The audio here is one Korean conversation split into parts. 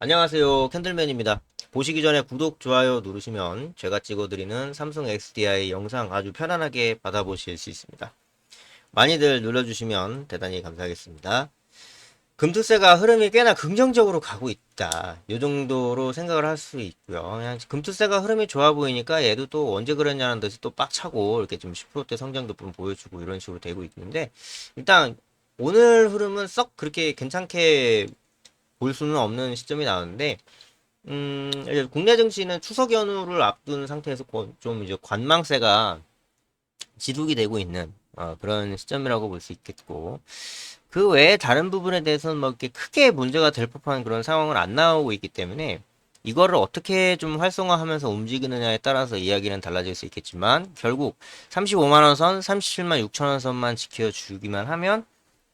안녕하세요. 캔들맨입니다. 보시기 전에 구독, 좋아요 누르시면 제가 찍어드리는 삼성 XDI 영상 아주 편안하게 받아보실 수 있습니다. 많이들 눌러주시면 대단히 감사하겠습니다. 금투세가 흐름이 꽤나 긍정적으로 가고 있다. 이 정도로 생각을 할 수 있고요. 그냥 금투세가 흐름이 좋아 보이니까 얘도 또 언제 그랬냐는 듯이 또 빡차고 이렇게 좀 10%대 성장도 좀 보여주고 이런 식으로 되고 있는데 일단 오늘 흐름은 썩 그렇게 괜찮게 볼 수는 없는 시점이 나오는데 음, 이제 국내 증시는 추석 연휴를 앞둔 상태에서 고- 좀 이제 관망세가 지속이 되고 있는 어, 그런 시점이라고 볼 수 있겠고 그 외에 다른 부분에 대해서는 뭐 이렇게 크게 문제가 될 법한 그런 상황은 안 나오고 있기 때문에 이거를 어떻게 좀 활성화하면서 움직이느냐에 따라서 이야기는 달라질 수 있겠지만 결국 35만 원 선, 37만 6천 원 선만 지켜주기만 하면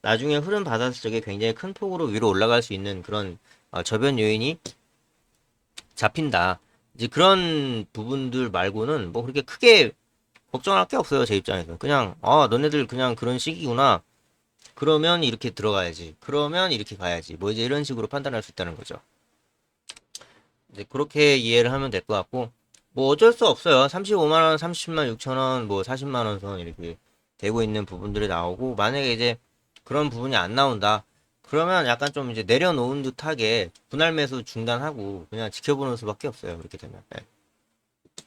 나중에 흐름 받았을 적에 굉장히 큰 폭으로 위로 올라갈 수 있는 그런 어, 저변 요인이 잡힌다. 이제 그런 부분들 말고는 뭐 그렇게 크게 걱정할 게 없어요. 제 입장에서. 그냥 아, 너네들 그냥 그런 식이구나. 그러면 이렇게 들어가야지. 그러면 이렇게 가야지. 뭐 이제 이런 식으로 판단할 수 있다는 거죠. 이제 그렇게 이해를 하면 될 것 같고 뭐 어쩔 수 없어요. 35만 원, 30만 6천 원, 뭐 40만 원 선 이렇게 되고 있는 부분들이 나오고 만약에 이제 그런 부분이 안 나온다. 그러면 약간 좀 이제 내려놓은 듯하게 분할 매수 중단하고 그냥 지켜보는 수밖에 없어요. 그렇게 되면. 예.